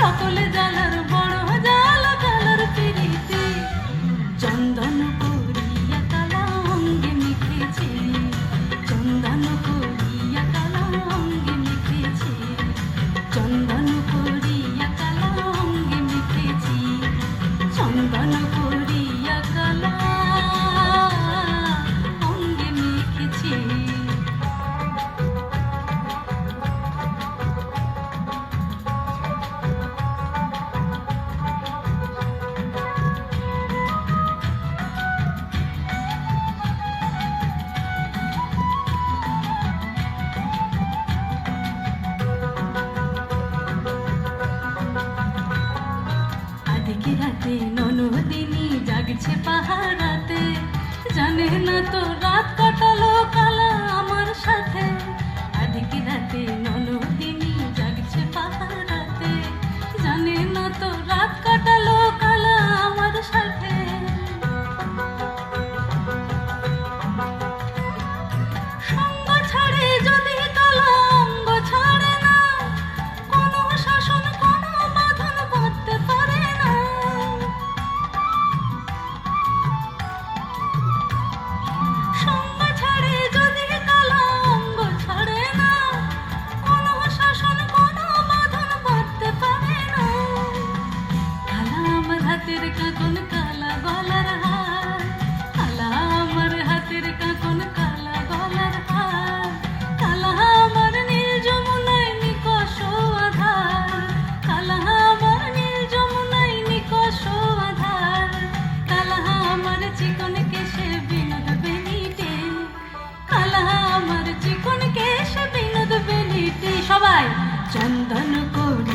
সকলে জ্বালার বড় জ্বালা ননদিনী পাহাড়াতে জানে না তো রাত out.